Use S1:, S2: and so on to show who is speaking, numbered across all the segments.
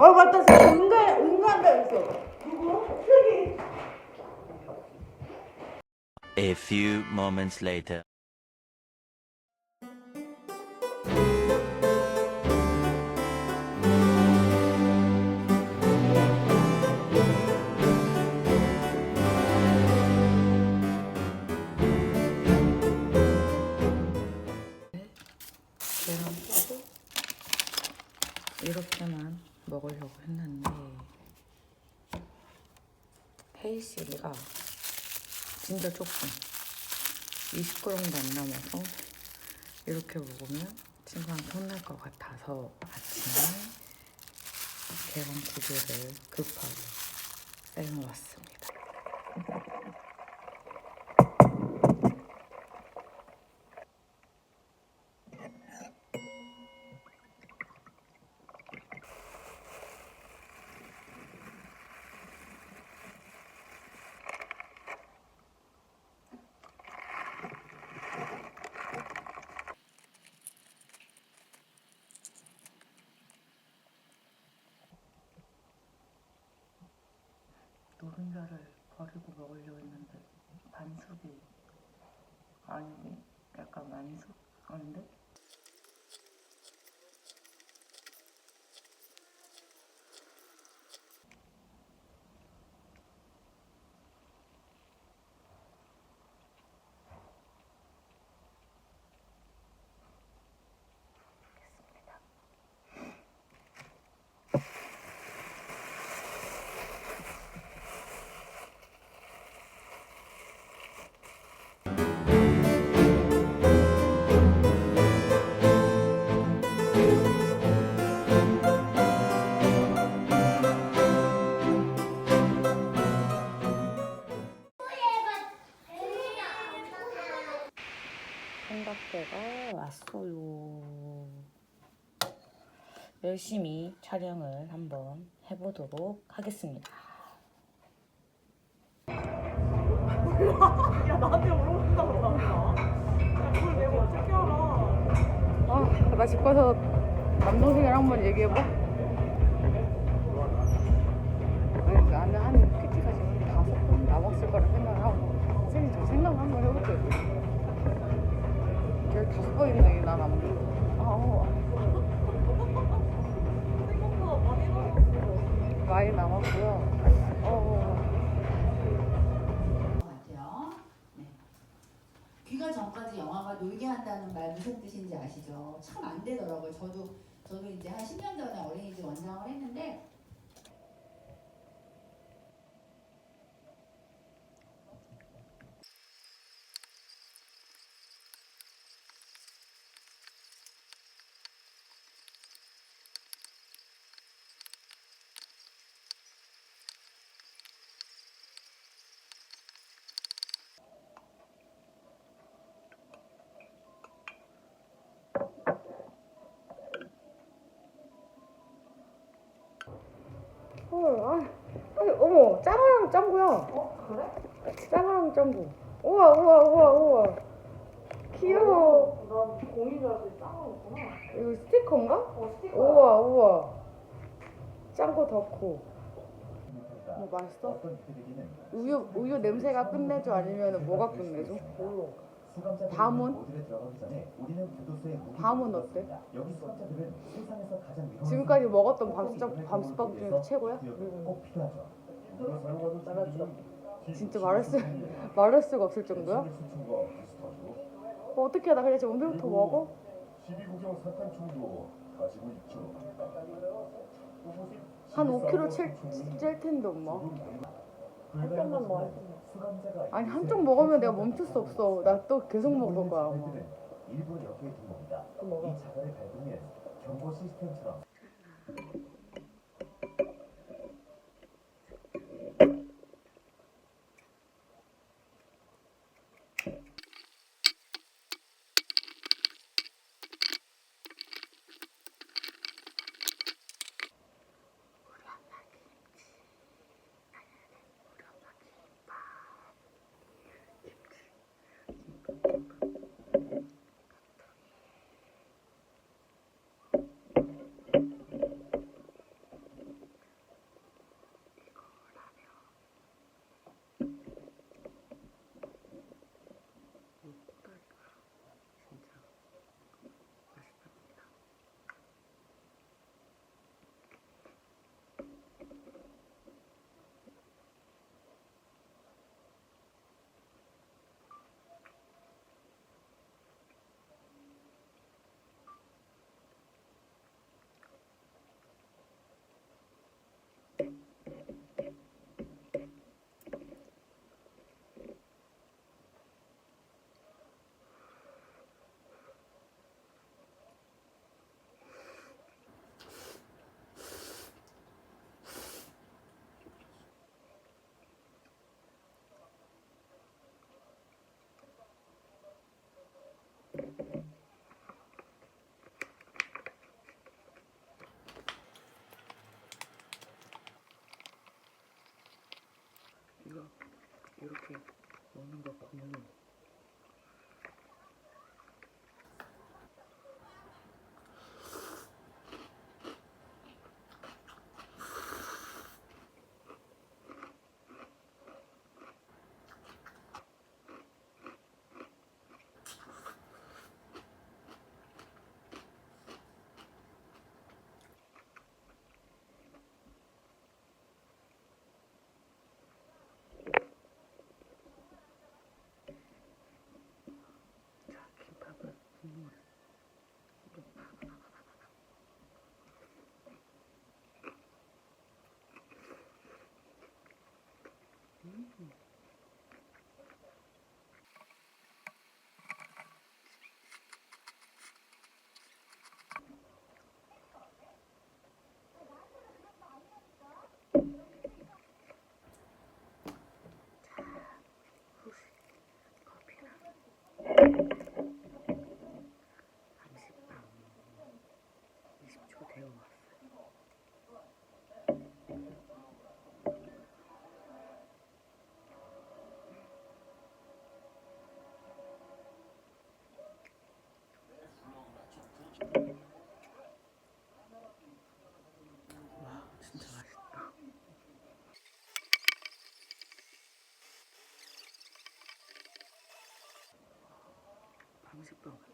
S1: 어 맞다 지금 응가 응가한다 했어. 누구? 슬기.
S2: A few moments later.
S3: 계란 pu고 이렇게만 먹으려고 했는데 헤이시리가 진짜 조금 20g도 안 남아서 이렇게 먹으면 친구한테 혼날 것 같아서 아침에 계란 두 개를 급하게 빼놓았습니다. 노른자를 버리고 먹으려고 했는데 반숙이 아니고 약간 만숙 아닌데? 열심히 촬영을 한번 해보도록 하겠습니다.
S1: 야 나한테 물어본다고 나온다. 야 그걸 내가 어떻게 알아?
S3: 아, 나 집 가서 남동생이랑 한번 얘기해봐. 아니, 나는 한 PT가 지금 다섯 번 남았을 거라 생각을 하고, 선생님 저 생각 한번 해볼게요. 열다섯 번인데 난 안, 아우,
S1: 생각보다 많이 나왔어.
S3: 많이 남았고요. 어,
S4: 같아요. 네. 귀가 전까지 영화가 놀게 한다는 말 무슨 뜻인지 아시죠? 참 안 되더라고요. 저도 저도 이제 한 10년 전에 어린이집 원장을 했는데
S3: 헐, 아, 아니, 어머, 짱아랑 짱구야.
S1: 어 그래?
S3: 짱아랑 짱구. 우와, 우와, 우와, 우와. 귀여워.
S1: 난 공인 줄 알았더니 짱구였구나.
S3: 이거 스티커인가?
S1: 어 스티커.
S3: 우와, 우와. 짱구 덕후. 뭐 맛있어? 우유 우유 냄새가 끝내줘 아니면 뭐가 끝내줘? 밤은? 밤은 어때? 지금까지 먹었던 밤수박 밤수박 중에서 최고야? 진짜 말할 수 말할 수가 없을 정도야? 어, 어떻게 나 그냥 지금 오늘부터 먹어?
S5: 12구경 사탕충도 가지고 있죠.
S3: 한 5kg 칠, 찔 텐데 엄마.
S5: 한
S1: 병만 먹어야지.
S3: 아니 한쪽 먹으면 내가 멈출 수 없어. 나 또 계속 먹을 거야.
S5: 일부 여기에 둔 겁니다.
S1: 먹어.
S5: 이 자갈을 밟으면 경고 시스템처럼
S3: 이거 이렇게 먹는 거 보면은 Principal.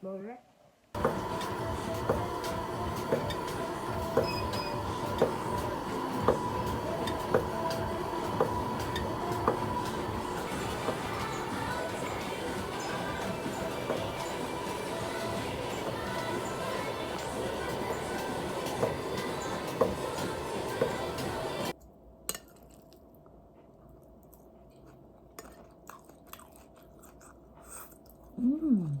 S3: 먹을래? 음.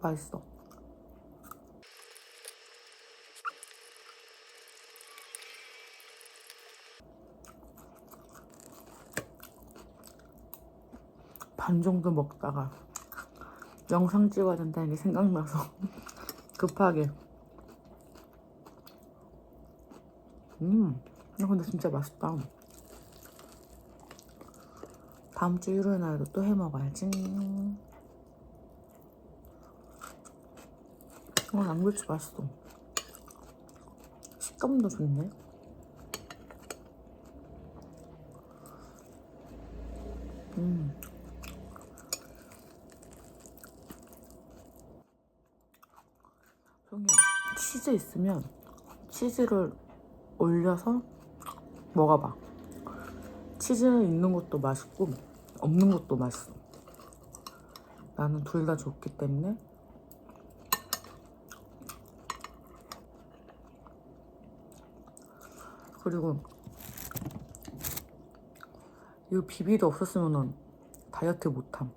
S3: 맛있어. 반 정도 먹다가 영상 찍어야 된다는 게 생각나서 급하게. 음 야, 근데 진짜 맛있다. 다음 주 일요일 날도 또 해 먹어야지 어 양배추 맛있어. 식감도 좋네. 음. 송이야 치즈 있으면 치즈를 올려서 먹어봐. 치즈 있는 것도 맛있고 없는 것도 맛있어. 나는 둘 다 좋기 때문에 그리고 이 비비도 없었으면 다이어트 못함.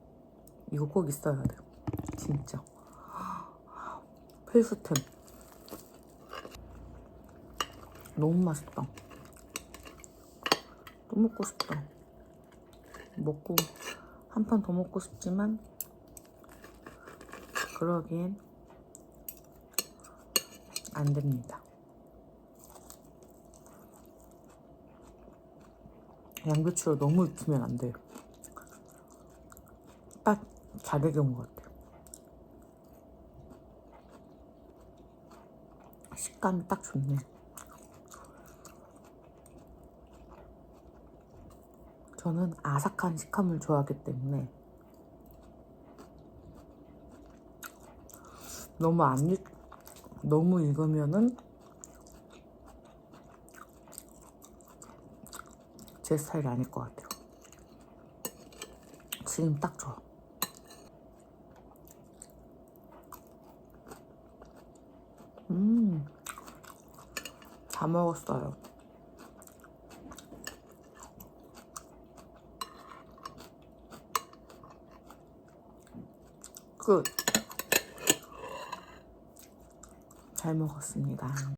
S3: 이거 꼭 있어야 돼 진짜. 필수템. 너무 맛있다. 또 먹고 싶다. 먹고 한 판 더 먹고 싶지만 그러기엔 안 됩니다 양배추를 너무 익히면 안 돼요 딱 자르게 온것 같아요 식감이 딱 좋네. 저는 아삭한 식감을 좋아하기 때문에 너무 안 익, 너무 익으면은 제 스타일이 아닐 것 같아요. 지금 딱 좋아. 음, 다 먹었어요. 끝. 잘 먹었습니다.